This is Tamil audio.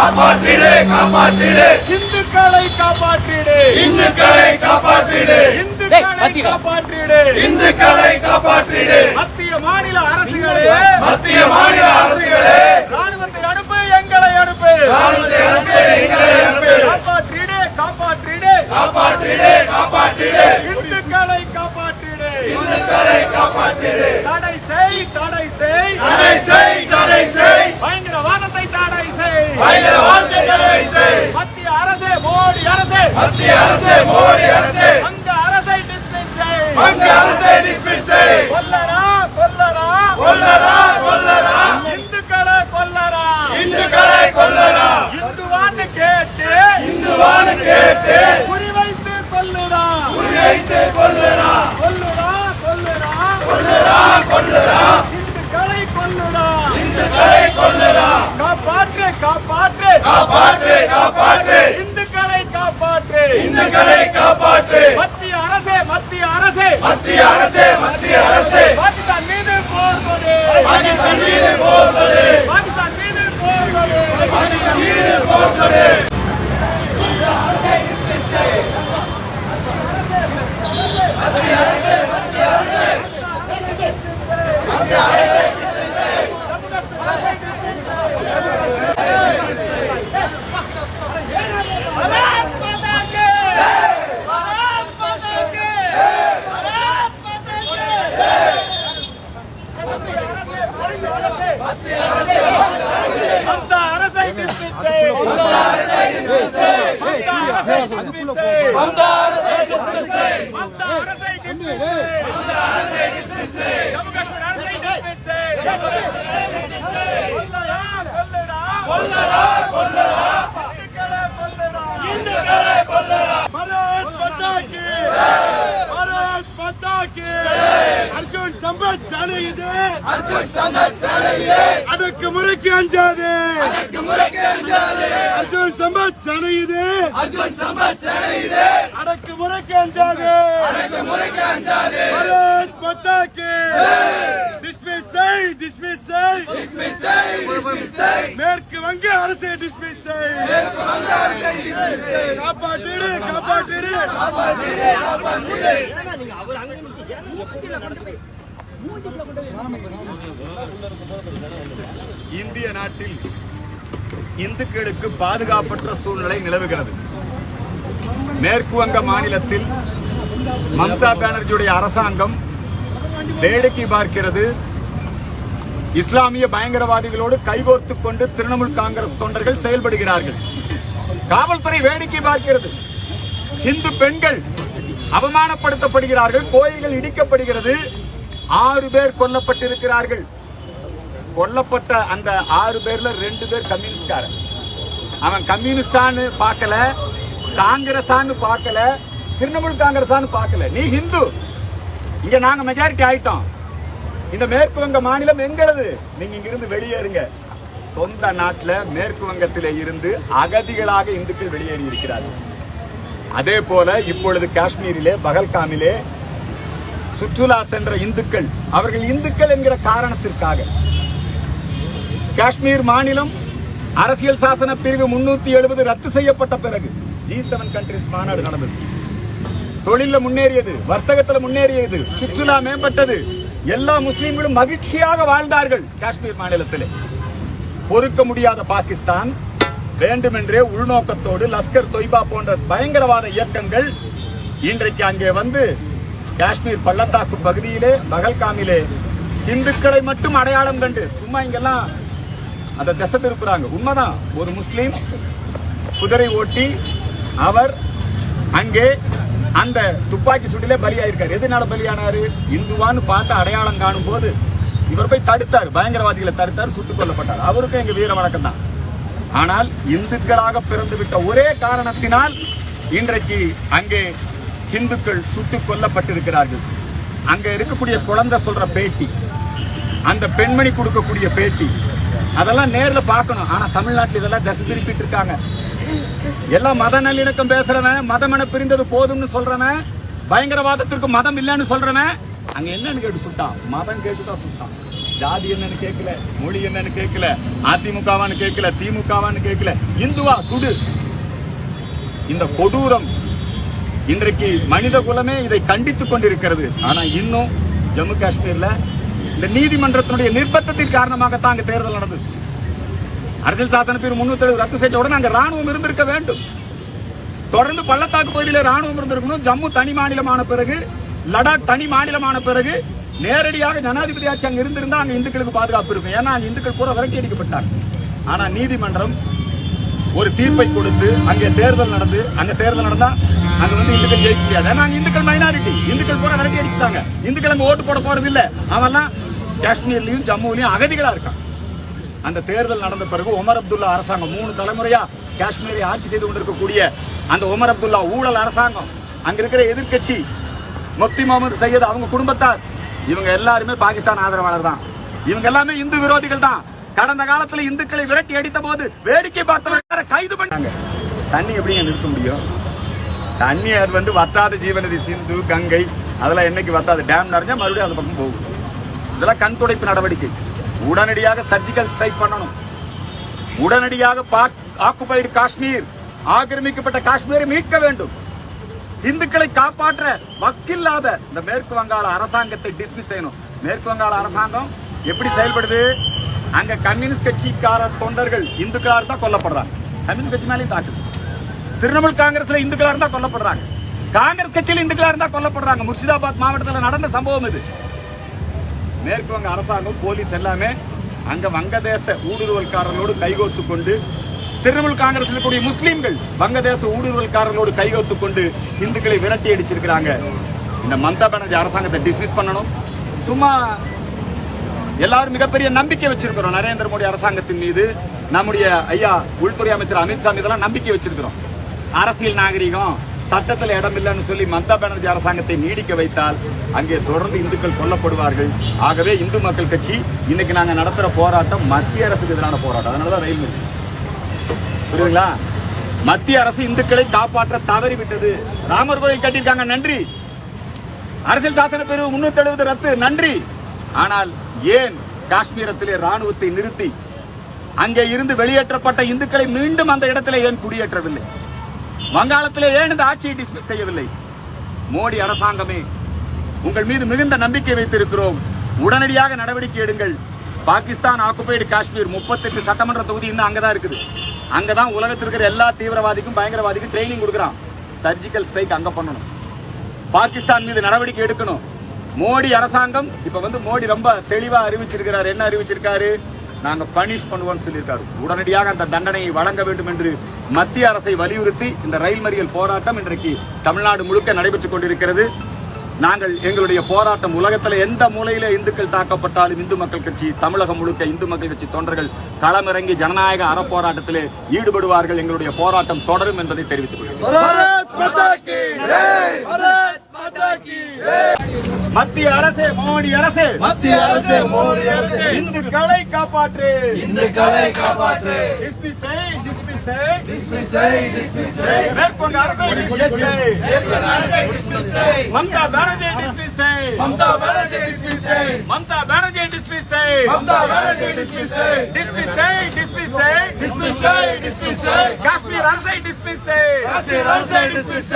காப்பாற்றிடு காப்பாற்றிடு. இந்துக்களை காப்பாற்றிடு. இந்துக்களை காப்பாற்றிடு. இந்துக்களை காப்பாற்றிடு. இந்துக்களை காப்பாற்றிடு. மத்திய மாநில அரசுகளே. மத்திய மாநில அரசுகளே. ராணுவத்தை அனுப்பு எங்களை அனுப்பு. ராணுவத்தை அனுப்பு எங்களை அனுப்பு. காப்பாற்றிடு காப்பாற்றிடு. காப்பாற்றிடு காப்பாற்றிடு இந்துக்களை காப்பாற்றிடு இந்துக்களை காப்பாற்றிடு தடை செய் தடை செய் தடை செய் தடை செய் பயங்கரவாதத்தை தடை செய் பயங்கரவாதத்தை தடை செய் மத்திய அரசே மோடி அரசே மத்திய அரசு மோடி அரசு அங்க அரசை டிஸ்மிஸ் செய் பங்கு அரசை டிஸ்மிஸ் செய் கொல்லரா கொல்லரா கொல்லரா கொல்லரா இந்துக்களை கொல்லரா இந்துக்களை கொல்லரா இந்துவான்னு கேட்டு இந்துவானு கேட்டு குறிவைத்து கொல்லுடா குறிவைத்து கொல்லரா கொல்லுடா கொல்லுடா கொல்லரா கொல்லரா இந்துக்களை கொல்லுடா இந்துக்களை கொல்லரா காப்பாற்று காப்பாற்று காப்பாற்று. இந்துக்களை காப்பாற்று. இந்துக்களை காப்பாற்று. மத்திய அரசே மத்திய அரசே. மத்திய அரசு மத்திய அரசு. பாகிஸ்தான் மீது போர் கொடு பாகிஸ்தான் மீது போர் கொடு பாகிஸ்தான் மீது போர் கொடு பாகிஸ்தான் மீது போர் கொடு அந்த அரசை dismiss செய். அந்த அரசை dismiss செய். அந்த அரசை dismiss செய். அந்த அரசை dismiss செய். ஜம்மு காஷ்மீர் அரசை dismiss செய். கொல்லடா, கொல்லடா. இந்துக்களை கொல்லடா. பாரத் மாதா கி. பாரத் மாதா கி. அர்ஜுன் சம்பத் சாலை இது அர்ஜுன் சம்பத் சாலையிலே அடக்குமுறைக்கு அஞ்சாது. முறைக்கு அஞ்சாதே. அர்ஜுன் சம்பத் சாலை இது அர்ஜுன் சம்பத் சாலையிலே அடக்குமுறைக்கு அஞ்சாது. முறைக்கு அஞ்சாதே. பாரத் மாதா கி. dismiss செய் dismiss செய். டிஸ்மிஸ் செய் டிஸ்மிஸ் செய். மேற்கு வங்க அரசை டிஸ்மிஸ் செய். காப்பாற்றிடு காப்பாற்றிடு. இந்திய நாட்டில் இந்துக்களுக்கு பாதுகாப்பற்ற சூழ்நிலை நிலவுகிறது. மேற்கு வங்க மாநிலத்தில் மம்தா பானர்ஜியுடைய அரசாங்கம் வேடிக்கை பார்க்கிறது. இஸ்லாமிய பயங்கரவாதிகளோடு கைகோர்த்துக் கொண்டு திரிணாமுல் காங்கிரஸ் தொண்டர்கள் செயல்படுகிறார்கள். காவல்துறை வேடிக்கை பார்க்கிறது. இந்து பெண்கள் அவமானப்படுத்தப்படுகிறார்கள் கோயில்கள் இடிக்கப்படுகிறது. ஆறு பேர் கொல்லப்பட்டிருக்கிறார்கள். கொல்லப்பட்ட அந்த ஆறு பேர்ல ரெண்டு பேர் கம்யூனிஸ்ட்காரன் அவன் கம்யூனிஸ்டான்னு பார்க்கல காங்கிரஸான்னு பார்க்கல திரிணாமுல் காங்கிரஸான்னு பார்க்கல. நீ ஹிந்து. இங்க நாங்க மெஜாரிட்டி ஆயிட்டோம். இந்த மேற்கு வங்க மாநிலம் எங்களது. நீங்க இங்கிருந்து வெளியேறுங்க. சொந்த நாட்டில் மேற்கு வங்கத்தில் இருந்து அகதிகளாக இந்துக்கள் வெளியேறி இருக்கிறார்கள். அதே போல இப்பொழுது காஷ்மீரிலே பகல்காமிலே சுற்றுலா சென்ற இந்துக்கள். அவர்கள் இந்துக்கள் என்கிற காரணத்திற்காக. காஷ்மீர் மாநிலம் அரசியல் சாசன பிரிவு முன்னூத்தி எழுபது ரத்து செய்யப்பட்ட பிறகு ஜி செவன் கண்ட்ரிஸ் மாநாடு நடந்தது. தொழில முன்னேறியது வர்த்தகத்துல முன்னேறியது சுற்றுலா மேம்பட்டது. எல்லா முஸ்லீம்களும் மகிழ்ச்சியாக வாழ்ந்தார்கள் காஷ்மீர் மாநிலத்திலே. பொறுக்க முடியாத பாகிஸ்தான் வேண்டுமென்றே உள்நோக்கத்தோடு லஷ்கர் தொய்பா போன்ற பயங்கரவாத இயக்கங்கள் இன்றைக்கு அங்கே வந்து காஷ்மீர் பள்ளத்தாக்கு பகுதியிலே பகல்காமிலே இந்துக்களை மட்டும் அடையாளம் கண்டு சும்மா இங்கெல்லாம் அந்த திசை திருப்புறாங்க. உண்மைதான். ஒரு முஸ்லீம் குதிரை ஓட்டி அவர் அங்கே அந்த துப்பாக்கி சூட்டிலே பலியாயிருக்காரு. எதனால பலியானாரு? இந்துவான்னு பார்த்து அடையாளம் காணும் போது இவர் போய் தடுத்தார். பயங்கரவாதிகளை தடுத்தார் சுட்டுக் கொல்லப்பட்டார். அவருக்கும் எங்க வீர வணக்கம் தான். ஆனால் இந்துக்களாக பிறந்துவிட்ட ஒரே காரணத்தினால் இன்றைக்கு அங்கே ஹிந்துக்கள் சுட்டுக் கொல்லப்பட்டிருக்கிறார்கள். அங்க இருக்கக்கூடிய குழந்தை சொல்ற பேட்டி அந்த பெண்மணி கொடுக்கக்கூடிய பேட்டி அதெல்லாம் நேரில் பார்க்கணும். ஆனா தமிழ்நாட்டில் இதெல்லாம் திசை திருப்பிட்டு இருக்காங்க எல்லாம் மத நல்லிணக்கம் பேசுறவன் மதமென பிரிந்தது போதும்னு சொல்றவன் பயங்கரவாதத்திற்கு மதம் இல்லைன்னு சொல்றவன் அங்க என்னன்னு கேட்டு சுட்டான். மதம் கேட்டு தான் சுட்டான். ஜாதி என்னன்னு கேட்கல மொழி என்னன்னு கேட்கல அதிமுகவான்னு கேட்கல திமுகவான்னு கேட்கல. இந்துவா சுடு. இந்த கொடூரம் இன்றைக்கு மனித குலமே இதை கண்டித்துக் கொண்டிருக்கிறது. ஆனா இன்னும் ஜம்மு காஷ்மீர்ல இந்த நீதிமன்றத்தினுடைய நிர்பந்தத்தின் காரணமாகத்தான் அங்க தேர்தல் நடந்தது. அரசியல் சாசன பேர் முன்னூத்தி எழுபது ரத்து செய்த உடனே அங்க ராணுவம் இருந்திருக்க வேண்டும். தொடர்ந்து பள்ளத்தாக்கு பகுதியில் ராணுவம் இருந்திருக்கணும். ஜம்மு தனி மாநிலமான பிறகு லடாக் தனி மாநிலமான பிறகு நேரடியாக ஜனாதிபதி ஆட்சி அங்க இருந்திருந்தா அங்க இந்துக்களுக்கு பாதுகாப்பு இருக்கும். ஏன்னா அங்க இந்துக்கள் பூரா விரட்டி அடிக்கப்பட்டார் ஆனா நீதிமன்றம் ஒரு தீர்ப்பை கொடுத்து அங்கே தேர்தல் நடந்து அங்க தேர்தல் நடந்தா அங்க வந்து இந்துக்கள் ஜெயிக்க முடியாது. நாங்க இந்துக்கள் மைனாரிட்டி இந்துக்கள் பூரா விரட்டி அடிச்சுட்டாங்க இந்துக்கள் அங்க ஓட்டு போட போறது இல்ல. அவெல்லாம் காஷ்மீர்லயும் ஜம்முலயும் அகதிகளா இருக்கான். அந்த தேர்தல் நடந்த பிறகு உமர் அப்துல்லா அரசாங்கம் மூணு தலைமுறையா காஷ்மீரை ஆட்சி செய்து கொண்டிருக்கக்கூடிய அந்த உமர் அப்துல்லா ஊழல் அரசாங்கம் அங்க இருக்கிற எதிர்க்கட்சி முப்தி முகமது சையத் அவங்க குடும்பத்தார். இவங்க எல்லாருமே பாகிஸ்தான் ஆதரவாளர் தான். இவங்க எல்லாமே இந்து விரோதிகள் தான். கடந்த காலத்துல இந்துக்களை விரட்டி அடித்த போது வேடிக்கை பார்த்தவங்க கைது பண்ணாங்க. தண்ணி எப்படிங்க நிறுத்த முடியும்? தண்ணி அது வந்து வத்தாத ஜீவநதி சிந்து கங்கை. அதெல்லாம் என்னைக்கு வத்தாது? டேம் நிறைஞ்சா மறுபடியும் அந்த பக்கம் போகும். இதெல்லாம் கண் துடைப்பு நடவடிக்கை. உடனடியாக சர்ஜிக்கல் ஸ்ட்ரைக் பண்ணணும். உடனடியாக ஆக்குபைடு காஷ்மீர். ஆக்கிரமிக்கப்பட்ட காஷ்மீரை மீட்க வேண்டும். இந்துக்களை காப்பாற்ற வக்கில்லாத இந்த மேற்கு வங்காள அரசாங்கத்தை டிஸ்மிஸ் செய்யணும். மேற்கு வங்காள அரசாங்கம் எப்படி செயல்படுது? அங்க கம்யூனிஸ்ட் கட்சிக்கார தொண்டர்கள் இந்துக்களா இருந்தா கொல்லப்படுறாங்க. கம்யூனிஸ்ட் கட்சி மேலேயும் தாக்குது. திரிணாமுல் காங்கிரஸ்ல இந்துக்களா இருந்தா கொல்லப்படுறாங்க. காங்கிரஸ் கட்சியில் இந்துக்களா இருந்தா கொல்லப்படுறாங்க. முர்ஷிதாபாத் மாவட்டத்தில் நடந்த சம்பவம் இது. மேற்கு வங்க அரசாங்கம் போலீஸ் எல்லாமே அங்க வங்கதேச ஊடுருவல்காரர்களோடு கைகோத்து கொண்டு திரிணாமுல் காங்கிரஸ் இருக்கக்கூடிய முஸ்லீம்கள் வங்கதேச ஊடுருவல்காரர்களோடு கைகோத்து கொண்டு இந்துக்களை விரட்டி அடிச்சிருக்கிறாங்க. இந்த மம்தா பானர்ஜி அரசாங்கத்தை டிஸ்மிஸ் பண்ணணும். சும்மா எல்லாரும் மிகப்பெரிய நம்பிக்கை வச்சிருக்கிறோம். நரேந்திர மோடி அரசாங்கத்தின் மீது நம்முடைய ஐயா உள்துறை அமைச்சர் அமித்ஷா மீதெல்லாம் நம்பிக்கை வச்சிருக்கிறோம். அரசியல் நாகரிகம் சட்டத்தில் இடம் இல்லைன்னு சொல்லி மம்தா பானர்ஜி அரசாங்கத்தை நீடிக்க வைத்தால் அங்கே தொடர்ந்து இந்துக்கள் கொல்லப்படுவார்கள். ஆகவே இந்து மக்கள் கட்சி இன்னைக்கு நாங்க நடத்துற போராட்டம் மத்திய அரசுக்கு எதிரான போராட்டம். அதனாலதான் ரயில் புரியுதுங்களா? மத்திய அரசு இந்துக்களை காப்பாற்ற தவறிவிட்டது. ராமர் கோயில் கட்டியிருக்காங்க. நன்றி. அரசியல் சாசன பிரிவு முன்னூத்தி எழுபது ரத்து. நன்றி. ஆனால் ஏன் காஷ்மீரத்திலே ராணுவத்தை நிறுத்தி? அங்கே இருந்து வெளியேற்றப்பட்ட இந்துக்களை மீண்டும் அந்த இடத்திலே ஏன் குடியேற்றவில்லை? வங்காளத்திலே ஏன் இந்த ஆட்சியை டிஸ்மிஸ் செய்யவில்லை? மோடி அரசாங்கமே உங்கள் மீது மிகுந்த நம்பிக்கை வைத்திருக்கிறோம். உடனடியாக நடவடிக்கை எடுங்கள். பாகிஸ்தான் ஆக்குபைடு காஷ்மீர். முப்பத்தெட்டு சட்டமன்ற தொகுதி இன்னும் அங்கதான் இருக்குது. அங்கதான் உலகத்தில் இருக்கிற எல்லா தீவிரவாதிக்கும் பயங்கரவாதிக்கும் ட்ரைனிங் கொடுக்குறான். சர்ஜிக்கல் ஸ்ட்ரைக் அங்க பண்ணணும். பாகிஸ்தான் மீது நடவடிக்கை எடுக்கணும். மோடி அரசாங்கம் இப்ப வந்து மோடி ரொம்ப தெளிவா அறிவிச்சிருக்கிறார். என்ன அறிவிச்சிருக்காரு? நாங்க பனிஷ் பண்ணுவோம்னு சொல்லியிருக்காரு. உடனடியாக அந்த தண்டனையை வழங்க வேண்டும் என்று மத்திய அரசை வலியுறுத்தி இந்த ரயில் மறியல் போராட்டம் இன்றைக்கு தமிழ்நாடு முழுக்க நடைபெற்றுக் கொண்டிருக்கிறது. நாங்கள் எங்களுடைய போராட்டம் உலகத்தில் எந்த மூலையில இந்துக்கள் தாக்கப்பட்டாலும் இந்து மக்கள் கட்சி தமிழகம் முழுக்க இந்து மக்கள் கட்சி தொண்டர்கள் களமிறங்கி ஜனநாயக அறப்போராட்டத்திலே ஈடுபடுவார்கள். எங்களுடைய போராட்டம் தொடரும் என்பதை தெரிவித்துக் கொள்கிறேன். மத்திய அரசே மோடி அரசே. மத்திய அரசே மோடி அரசே. இந்துக்களை காப்பாற்று. இந்துக்களை காப்பாற்று. மேற்கொண்ட அரசை மம்தா பானர்ஜியை டிஸ்மிஸ் செய். Mamata Banerjee dismiss Mamata dismiss. Mamata Banerjee dismiss dismiss Kashmir அரசை டிஸ்மிஸ். காஷ்மீர் அரசை டிஸ்மிஸ்